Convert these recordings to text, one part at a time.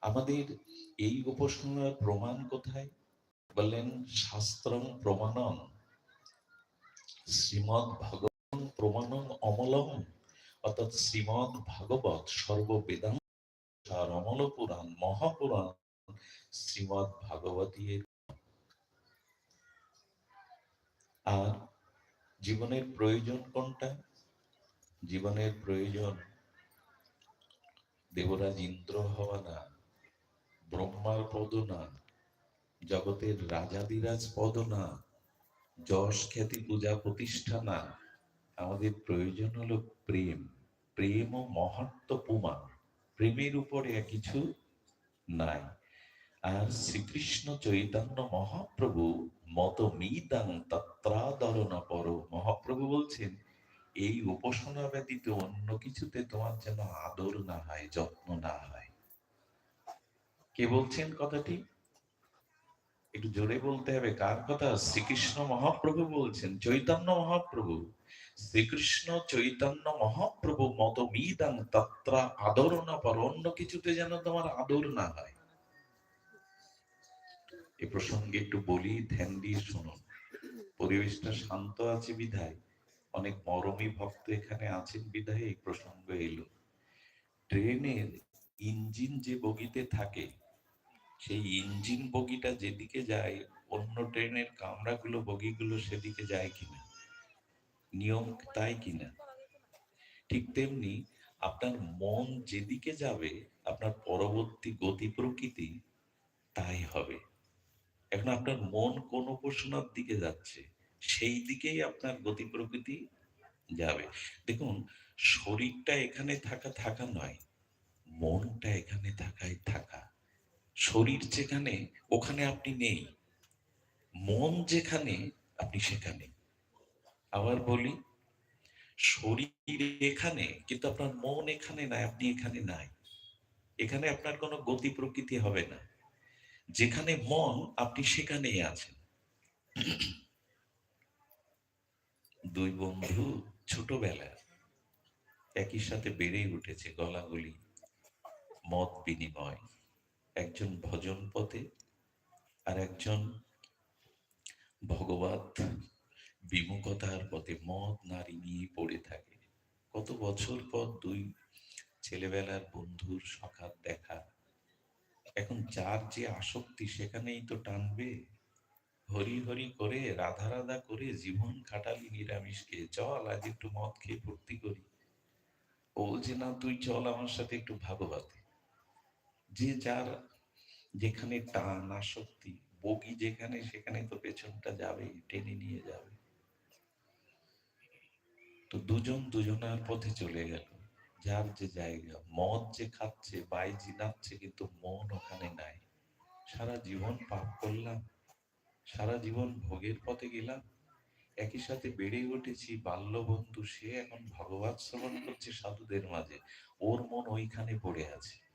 আমাদের এই উপাসনার প্রমাণ কোথায়? বললেন শাস্ত্রং প্রমাণং শ্রীমৎ ভগবান প্রমাণং অমলং, অর্থাৎ শ্রীমৎ ভাগবত সর্ববেদান্ত আর অমল পুরাণ, মহাপুরাণ শ্রীমৎ ভাগবতীর আর জীবনের প্রয়োজন কোনটা? জীবনের প্রয়োজন দেবরাজ ইন্দ্র হওয়া না। ব্রহ্মার পদ না জগতের রাজাদিরাজ পদ না যশ খ্যাতি পূজা প্রতিষ্ঠা না আমাদের প্রয়োজন হলো প্রেম প্রেম ও মহাত্ম প্রমাণ, প্রেমের উপরে কিছু নাই। আর শ্রীকৃষ্ণ চৈতন্য মহাপ্রভু মত মিদাং তত্রাদরণ পর। মহাপ্রভু বলছেন, এই উপাসনা ব্যতীত অন্য কিছুতে তোমার যেন আদর না হয়, যত্ন না হয়। কে বলছেন কথাটি? একটু জোরে বলতে হবে, কার কথা? শ্রীকৃষ্ণ মহাপ্রভু বলছেন, চৈতন্য মহাপ্রভু। শ্রীকৃষ্ণ চৈতন্য মহাপ্রভু মত মিদাং তত্রা আদর না পর অন্য কিছুতে যেন তোমার আদর না হয়। এ প্রসঙ্গে একটু বলি, ধ্যান দিয়ে শুনুন। পরিবেশটা শান্ত আছে বিধায়। অনেক মরমী ভক্ত এখানে আছেন বিধায় এই প্রসঙ্গ এলো। ট্রেনের ইঞ্জিন যে বগিতে থাকে সেই ইঞ্জিন বগিটা যেদিকে যায়, অন্য ট্রেনের কামরাগুলো, বগিগুলো সেদিকে যায় কিনা? নিয়ম তাই কিনা? ঠিক তেমনি আপনার মন যেদিকে যাবে, আপনার পরবর্তী গতি প্রকৃতি তাই হবে। এখন আপনার মন কোন উপাসনার দিকে যাচ্ছে, সেই দিকেই আপনার গতি প্রকৃতি যাবে। দেখুন, শরীরটা এখানে থাকা থাকা নয়, মনটা এখানে থাকাই থাকা। শরীর যেখানে, ওখানে আপনি নেই। মন যেখানে, আপনি সেখানে। আবার বলি, শরীর এখানে, কিন্তু আপনার মন এখানে নাই, আপনি এখানে নাই। এখানে আপনার কোনো গতি প্রকৃতি হবে না। যেখানে মন, আপনি সেখানেই আছেন। দুই বন্ধু ছোটবেলা একই সাথে বেড়েই উঠেছে গলাগুলি মত বিনিময়। একজন ভজন পথে আর একজন ভগবত বিমুখতার পথে মদ নারী নিয়ে পড়ে থাকে। কত বছর পর দুই ছেলেবেলার বন্ধুর সখাত দেখা। এখন যার যে আসক্তি সেখানেই তো টানবে। হরি হরি করে, রাধা রাধা করে জীবন কাটালি নিরামিষ খেয়ে চল, আজ একটু মদ খেয়ে ফুর্তি করি। ও বলছে, না, তুই চল আমার সাথে একটু ভাগবতে। যে যার যেখানে টান আসক্তি বগি যেখানে সেখানে তো পেছনটা যাবে টেনে নিয়ে যাবে। তো দুজন দুজনার পথে চলে গেল। যার যে জায়গা, মদ যে খাচ্ছে, বাইজি নাচছে, কিন্তু মন ওখানে নাই। সারা জীবন পাপ করলাম, সারা জীবন ভোগের পথে গেলাম। একই সাথে বেড়ে উঠেছি বাল্য বন্ধু সে এখন ভগবত শ্রবণ করছে সাধুদের মাঝে। ওর মন ওইখানে পড়ে আছে।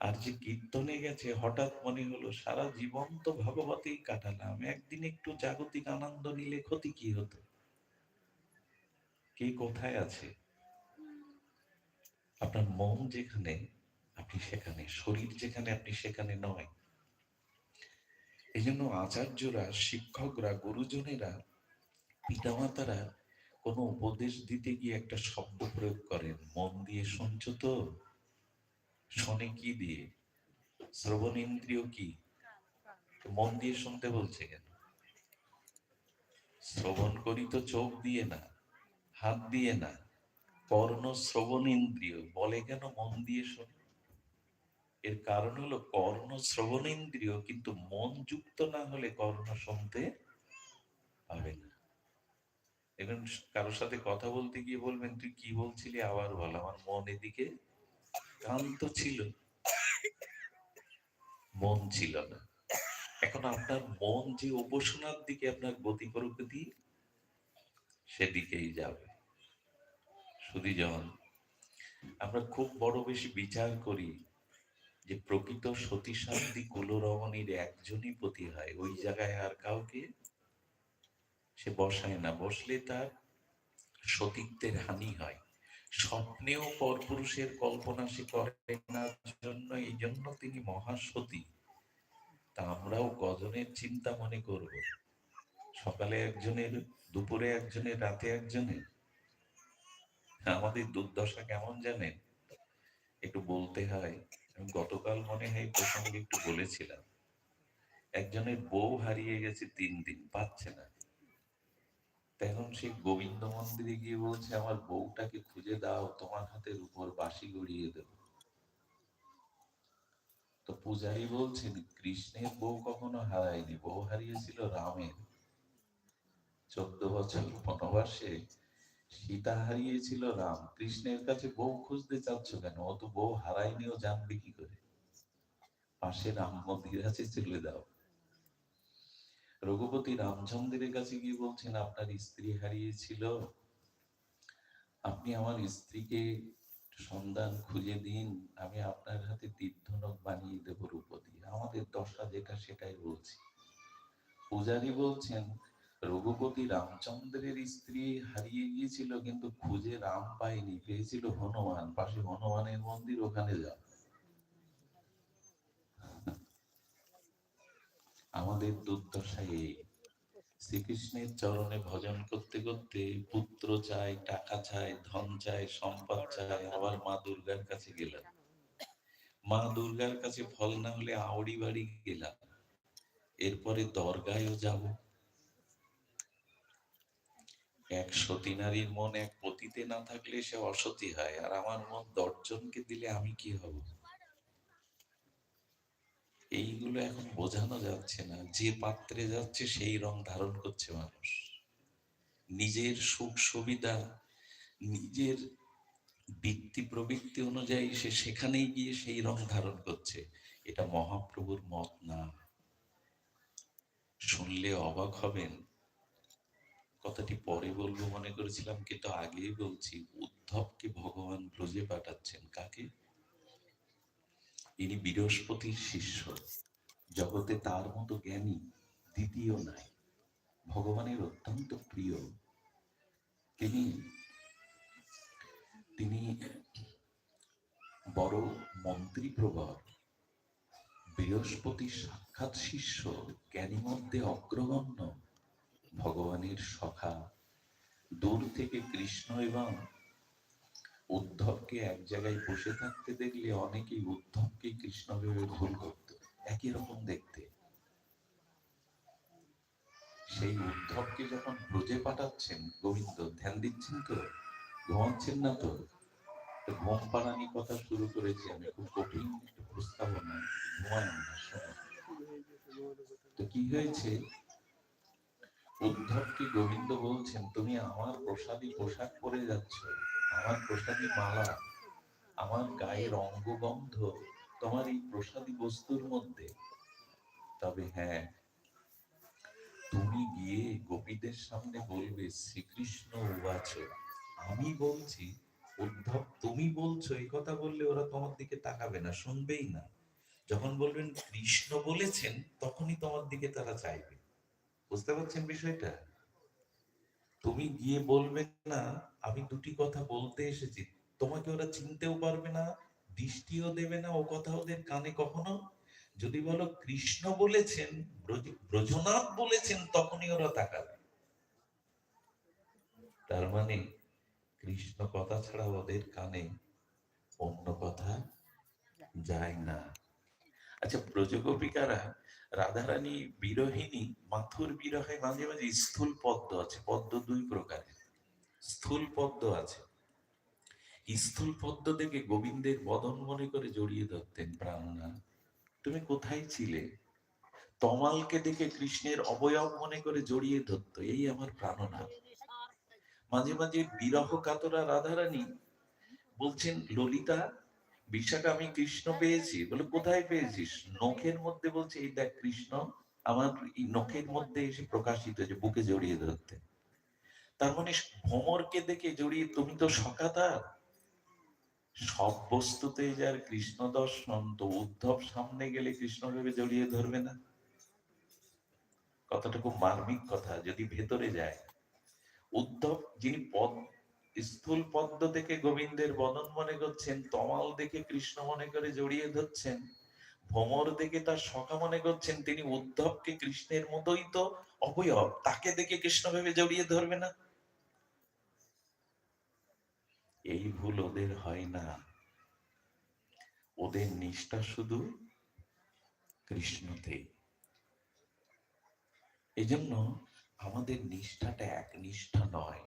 আর যে কীর্তনে গেছে, হঠাৎ মনে হলো সারা জীবন তো ভগবতেই কাটালাম। একদিন একটু জাগতিক আনন্দ নিলে ক্ষতি কি হতো? কে কোথায় আছে? আপনার মন যেখানে, আপনি সেখানে। শরীর যেখানে, আপনি সেখানে নয়। এই জন্য আচার্যরা, শিক্ষকরা, গুরুজনেরা, পিতামাতারা কোনো উপদেশ দিতে গিয়ে একটা শব্দ প্রয়োগ করেন। মন দিয়ে শুনছ তো? শোনে কি দিয়ে? শ্রবণ ইন্দ্রিয় কি? মন দিয়ে শুনতে বলছে কেন? শ্রবণ করি তো চোখ দিয়ে না, হাত দিয়ে না, কর্ণ শ্রবণ ইন্দ্রিয় বলে কেন মন দিয়ে শোনে? এর কারণ হলো কর্ণ শ্রবণ ইন্দ্রিয় কিন্তু মন যুক্ত না হলে কর্ণ শুনতে পাবে না। এখন কারোর সাথে কথা বলতে গিয়ে বলবেন, তুই কি বলছিলি? আবার বল, আমার মন এদিকে কান্ত ছিল। মন ছিল না। এখন আপনার মন যে উপাসনার দিকে আপনার গতি প্রকৃতি সেদিকেই যাবে। শুধু যখন আমরা খুব বড় বেশি বিচার করি যে প্রকৃত সতী শান্তি কুলরমণীর একজনই পতি হয়। ওই জায়গায় আর কাউকে সে বসায় না। বসলে তার সতীত্বের হানি হয়। স্বপ্নেও পরপুরুষের কল্পনা সে করে না জন্য এই জন্য তিনি মহাসতী। তা আমরাও কজনের চিন্তা মনে করব। সকালে একজনের, দুপুরে একজনের, রাতে একজনের? আমাদের দুর্দশা কেমন জানেন? একটু বলতে হয় গতকাল মনে হয় প্রসঙ্গে একটু বলেছিলাম। একজনের বউ হারিয়ে গেছে তিন দিন, পাচ্ছে না। তখন সেই গোবিন্দ মন্দিরে গিয়ে বলছে, আমার বউটাকে খুঁজে দাও, তোমার হাতের উপর বাঁশি গড়িয়ে দেবো। তো পূজারী বলছেন, কৃষ্ণের বউ কখনো হারায়নি, বউ হারিয়েছিল রামের। চোদ্দ বছর বনবাসে সীতা হারিয়েছিল রাম। কৃষ্ণের কাছে বউ খুঁজতে চাচ্ছ কেন? ও তো বউ হারায়নি, ও জানবে কি করে? পাশে রাম মন্দির আছে, চলে দাও। রঘুপতি রামচন্দ্রের কাছে গিয়ে বলছেন, আপনার স্ত্রী হারিয়েছিল। আপনি আমার স্ত্রীকে সন্ধান খুঁজে দিন। আমি আপনার হাতে তীর্ধনক বানিয়ে দেব রূপ দিয়ে আমাদের দশা যেটা সেটাই বলছি। পূজারী বলছেন, রঘুপতি রামচন্দ্রের স্ত্রী হারিয়ে গিয়েছিল, কিন্তু খুঁজে রাম পায়নি। পেয়েছিল হনুমান। পাশে হনুমানের মন্দির, ওখানে যাও আমাদের দুর্দশা এই। শ্রীকৃষ্ণের চরণে ভজন করতে করতে পুত্র চাই টাকা চাই ধন চাই সম্পদ চাই আবার মা দুর্গার কাছে গেলাম। মা দুর্গার কাছে ফল না হলে আউড়ি বাড়ি গেলাম। এরপরে দরগায়ও যাব। এক সতী নারীর মন এক পতিতে না থাকলে সে অসতী হয়, আর আমার মন দশজনকে দিলে আমি কি হব? এইগুলো এখন বোঝানো যাচ্ছে না। যে পাত্রে যাচ্ছে সেই রং ধারণ করছে মানুষ। নিজের সুখ সুবিধা, নিজের বৃত্তি প্রবৃত্তি অনুযায়ী সে সেখানেই গিয়ে সেই রং ধারণ করছে। এটা মহাপ্রভুর মত না। শুনলে অবাক হবেন। কথাটি পরে বলব মনে করেছিলাম, কিন্তু আগেই বলছি, উদ্ধবকে ভগবান ব্রজে পাঠাচ্ছেন। কাকে? ইনি বৃহস্পতির শিষ্য। জগতে তার মতো জ্ঞানী দ্বিতীয় নাই। ভগবানের অত্যন্ত প্রিয়। তিনি তিনি বড় মন্ত্রী প্রবর বৃহস্পতি সাক্ষাৎ শিষ্য, জ্ঞানী মধ্যে অগ্রগণ্য। ভগবানের সখা দূর থেকে কৃষ্ণ এবং উদ্ধবকে এক জায়গায় বসে থাকতে দেখলে অনেকেই উদ্ধবকে কৃষ্ণ ভেবে ভুল করত, একই রকম দেখতে। সেই উদ্ধবকে যখন ব্রজে পাঠাচ্ছেন, গোবিন্দ, ধ্যান দিচ্ছেন তো? ঘুমাচ্ছেন না তো? ঘুম পাড়ানি কথা শুরু করেছি আমি, খুব কঠিন একটা প্রস্তাবনা, ঘুমায় না। তো কি হয়েছে? উদ্ধবকে গোবিন্দ বলছেন, তুমি আমার প্রসাদী পোশাক পরে যাচ্ছ। আমার প্রসাদী মালা, আমার গায়ের অঙ্গগন্ধ তোমার এই প্রসাদী বস্তুর মধ্যে। তবে হ্যাঁ তুমি গিয়ে গোপীদের সামনে বলবে, শ্রীকৃষ্ণ উবাচ, আমি বলছি, উদ্ধব, তুমি বলছো, এই কথা বললে ওরা তোমার দিকে তাকাবে না, শুনবেই না। যখন বলবেন কৃষ্ণ বলেছেন, তখনই তোমার দিকে তারা চাইবে। বুঝতে পারছেন বিষয়টা? তুমি গিয়ে বলবে না, আমি দুটি কথা বলতে এসেছি। তোমাকে ওরা চিনতেও পারবে না, দৃষ্টিও দেবে না, ও কথা ওদের কানে কখনো? যদি বলো কৃষ্ণ বলেছেন ব্রজনাথ বলেছেন, তখনই ওরা তাকাবে। তার মানে কৃষ্ণ কথা ছাড়া ওদের কানে অন্য কথা যায় না। আচ্ছা ব্রজগোপিকারা রাধারানী বিরহিনী মাথুর বিরহে মাঝে মাঝে স্থূল পদ্ম আছে, পদ্ম দুই প্রকারের। স্থূল পদ্ম আছে। স্থূল পদ্ম দেখে গোবিন্দের বদন মনে করে জড়িয়ে ধরতেন প্রাণনা তুমি কোথায় ছিলে? তমালকে দেখে কৃষ্ণের অবয়ব মনে করে জড়িয়ে ধরত, এই আমার প্রাণনা। মাঝে মাঝে বিরহ কাতরা রাধারানী বলছেন, ললিতা বিশাখা আমি কৃষ্ণ পেয়েছি। বলে কোথায় পেয়েছিস? নখের মধ্যে বলছে, এই দেখ কৃষ্ণ, আমার নখের মধ্যে এসে প্রকাশিত যে বুকে জড়িয়ে ধরতে। তার মানে ভ্রমরকে দেখে জড়িয়ে, তুমি তো সকাতার। সব বস্তুতে যার কৃষ্ণ দর্শন, তো উদ্ধব সামনে গেলে কৃষ্ণ ভেবে জড়িয়ে ধরবে না। কথাটা খুব মার্মিক কথা, যদি ভেতরে যায়। উদ্ধব যিনি পদ স্থূল পদ্ম দেখে গোবিন্দের বদন মনে করছেন, তমাল দেখে কৃষ্ণ মনে করে জড়িয়ে ধরছেন, ভ্রমর দেখে তার সখা মনে করছেন, তিনি উদ্ধবকে কৃষ্ণের মতোই তো অবয়ব, তাকে দেখে কৃষ্ণ ভেবে জড়িয়ে ধরবে না। এই ভুল ওদের হয় না। ওদের নিষ্ঠা শুধু কৃষ্ণতে। এজন্য আমাদের নিষ্ঠাটা এক নিষ্ঠা নয়।